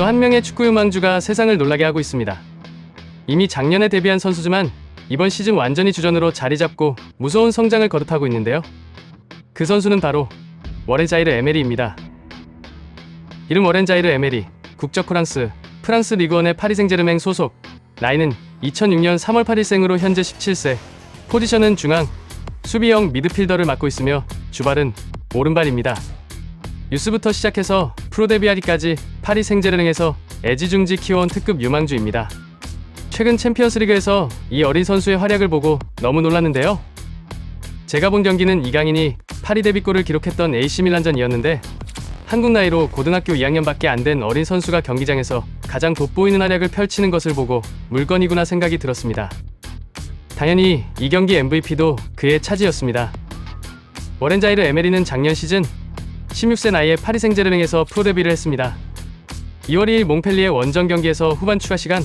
또 한 명의 축구 유망주가 세상을 놀라게 하고 있습니다. 이미 작년에 데뷔한 선수지만 이번 시즌 완전히 주전으로 자리 잡고 무서운 성장을 거듭하고 있는데요. 그 선수는 바로 워렌자이르 에메리입니다. 이름 워렌자이르 에메리, 국적 프랑스, 프랑스 리그원의 파리 생제르맹 소속, 나이는 2006년 3월 8일생으로 현재 17세, 포지션은 중앙, 수비형 미드필더를 맡고 있으며 주발은 오른발입니다. 유스부터 시작해서 프로 데뷔하기까지 파리 생제르맹에서 애지중지 키워온 특급 유망주입니다. 최근 챔피언스리그에서 이 어린 선수의 활약을 보고 너무 놀랐는데요. 제가 본 경기는 이강인이 파리 데뷔골을 기록했던 AC 밀란전이었는데 한국 나이로 고등학교 2학년밖에 안 된 어린 선수가 경기장에서 가장 돋보이는 활약을 펼치는 것을 보고 물건이구나 생각이 들었습니다. 당연히 이 경기 MVP도 그의 차지였습니다. 워렌자이르 에메리는 작년 시즌 16세 나이에 파리 생제르맹에서 프로 데뷔를 했습니다. 2월 2일 몽펠리에 원정 경기에서 후반 추가 시간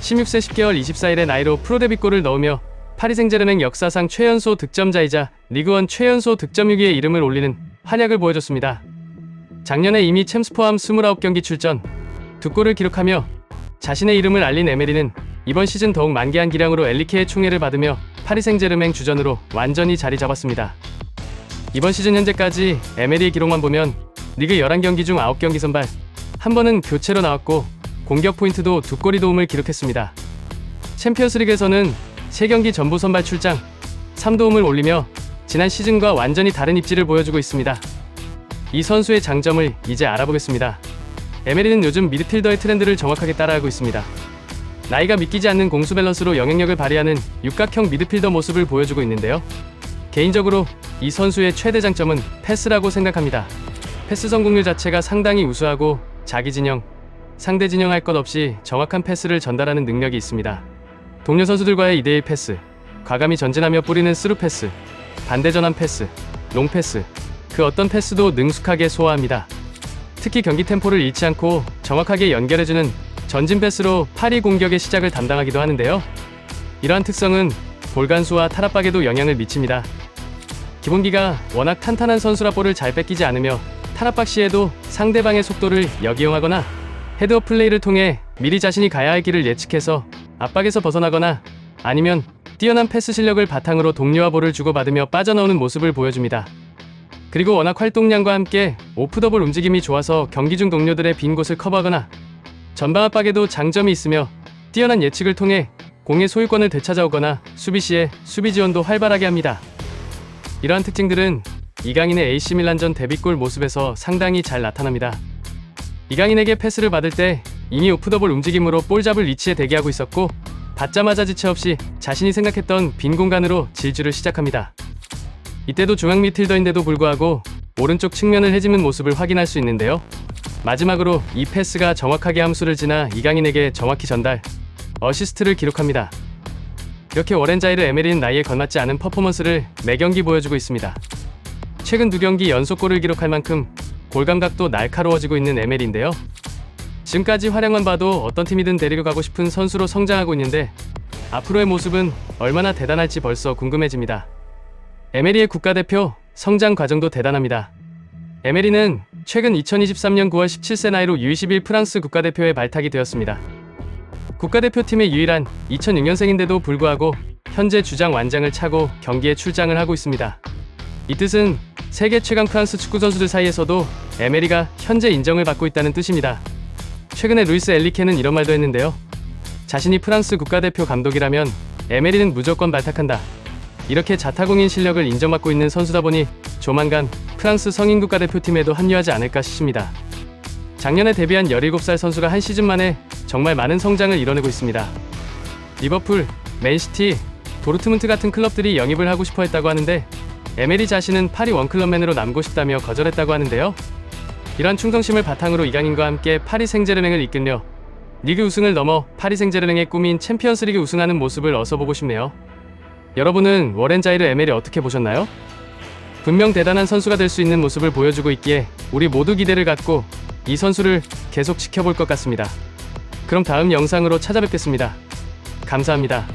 16세 10개월 24일의 나이로 프로 데뷔골을 넣으며 파리 생제르맹 역사상 최연소 득점자이자 리그원 최연소 득점유기의 이름을 올리는 활약을 보여줬습니다. 작년에 이미 챔스 포함 29경기 출전, 두 골을 기록하며 자신의 이름을 알린 에메리는 이번 시즌 더욱 만개한 기량으로 엘리케의 총애를 받으며 파리 생제르맹 주전으로 완전히 자리 잡았습니다. 이번 시즌 현재까지 에메리의 기록만 보면 리그 11경기 중 9경기 선발, 한 번은 교체로 나왔고 공격 포인트도 두 골이 도움을 기록했습니다. 챔피언스리그에서는 3경기 전부 선발 출장, 3도움을 올리며 지난 시즌과 완전히 다른 입지를 보여주고 있습니다. 이 선수의 장점을 이제 알아보겠습니다. 에메리는 요즘 미드필더의 트렌드를 정확하게 따라하고 있습니다. 나이가 믿기지 않는 공수 밸런스로 영향력을 발휘하는 육각형 미드필더 모습을 보여주고 있는데요. 개인적으로 이 선수의 최대 장점은 패스라고 생각합니다. 패스 성공률 자체가 상당히 우수하고 자기 진영, 상대 진영 할 것 없이 정확한 패스를 전달하는 능력이 있습니다. 동료 선수들과의 2대1 패스, 과감히 전진하며 뿌리는 스루 패스, 반대 전환 패스, 롱 패스, 그 어떤 패스도 능숙하게 소화합니다. 특히 경기 템포를 잃지 않고 정확하게 연결해주는 전진 패스로 파리 공격의 시작을 담당하기도 하는데요. 이러한 특성은 볼간수와 탈압박에도 영향을 미칩니다. 기본기가 워낙 탄탄한 선수라 볼을 잘 뺏기지 않으며 탈압박 시에도 상대방의 속도를 역이용하거나 헤드업 플레이를 통해 미리 자신이 가야 할 길을 예측해서 압박에서 벗어나거나 아니면 뛰어난 패스 실력을 바탕으로 동료와 볼을 주고받으며 빠져나오는 모습을 보여줍니다. 그리고 워낙 활동량과 함께 오프더볼 움직임이 좋아서 경기 중 동료들의 빈 곳을 커버하거나 전방 압박에도 장점이 있으며 뛰어난 예측을 통해 공의 소유권을 되찾아오거나 수비 시에 수비 지원도 활발하게 합니다. 이러한 특징들은 이강인의 AC 밀란전 데뷔골 모습에서 상당히 잘 나타납니다. 이강인에게 패스를 받을 때 이미 오프더볼 움직임으로 볼 잡을 위치에 대기하고 있었고 받자마자 지체 없이 자신이 생각했던 빈 공간으로 질주를 시작합니다. 이때도 중앙 미필더인데도 불구하고 오른쪽 측면을 헤집는 모습을 확인할 수 있는데요. 마지막으로 이 패스가 정확하게 함수를 지나 이강인에게 정확히 전달, 어시스트를 기록합니다. 이렇게 워렌자이르 에메리는 나이에 걸맞지 않은 퍼포먼스를 매 경기 보여주고 있습니다. 최근 두 경기 연속골을 기록할 만큼 골감각도 날카로워지고 있는 에메리인데요. 지금까지 활약만 봐도 어떤 팀이든 데리고 가고 싶은 선수로 성장하고 있는데 앞으로의 모습은 얼마나 대단할지 벌써 궁금해집니다. 에메리의 국가대표 성장 과정도 대단합니다. 에메리는 최근 2023년 9월 17세 나이로 U21 프랑스 국가대표에 발탁이 되었습니다. 국가대표팀의 유일한 2006년생인데도 불구하고 현재 주장 완장을 차고 경기에 출장을 하고 있습니다. 이 뜻은 세계 최강 프랑스 축구 선수들 사이에서도 에메리가 현재 인정을 받고 있다는 뜻입니다. 최근에 루이스 엘리케는 이런 말도 했는데요. 자신이 프랑스 국가대표 감독이라면 에메리는 무조건 발탁한다. 이렇게 자타공인 실력을 인정받고 있는 선수다 보니 조만간 프랑스 성인 국가대표팀에도 합류하지 않을까 싶습니다. 작년에 데뷔한 17살 선수가 한 시즌 만에 정말 많은 성장을 이뤄내고 있습니다. 리버풀, 맨시티, 도르트문트 같은 클럽들이 영입을 하고 싶어 했다고 하는데 에메리 자신은 파리 원클럽맨으로 남고 싶다며 거절했다고 하는데요. 이러한 충성심을 바탕으로 이강인과 함께 파리 생제르맹을 이끌려 리그 우승을 넘어 파리 생제르맹의 꿈인 챔피언스리그 우승하는 모습을 어서 보고 싶네요. 여러분은 워렌 자이르 에메리 어떻게 보셨나요? 분명 대단한 선수가 될 수 있는 모습을 보여주고 있기에 우리 모두 기대를 갖고 이 선수를 계속 지켜볼 것 같습니다. 그럼 다음 영상으로 찾아뵙겠습니다. 감사합니다.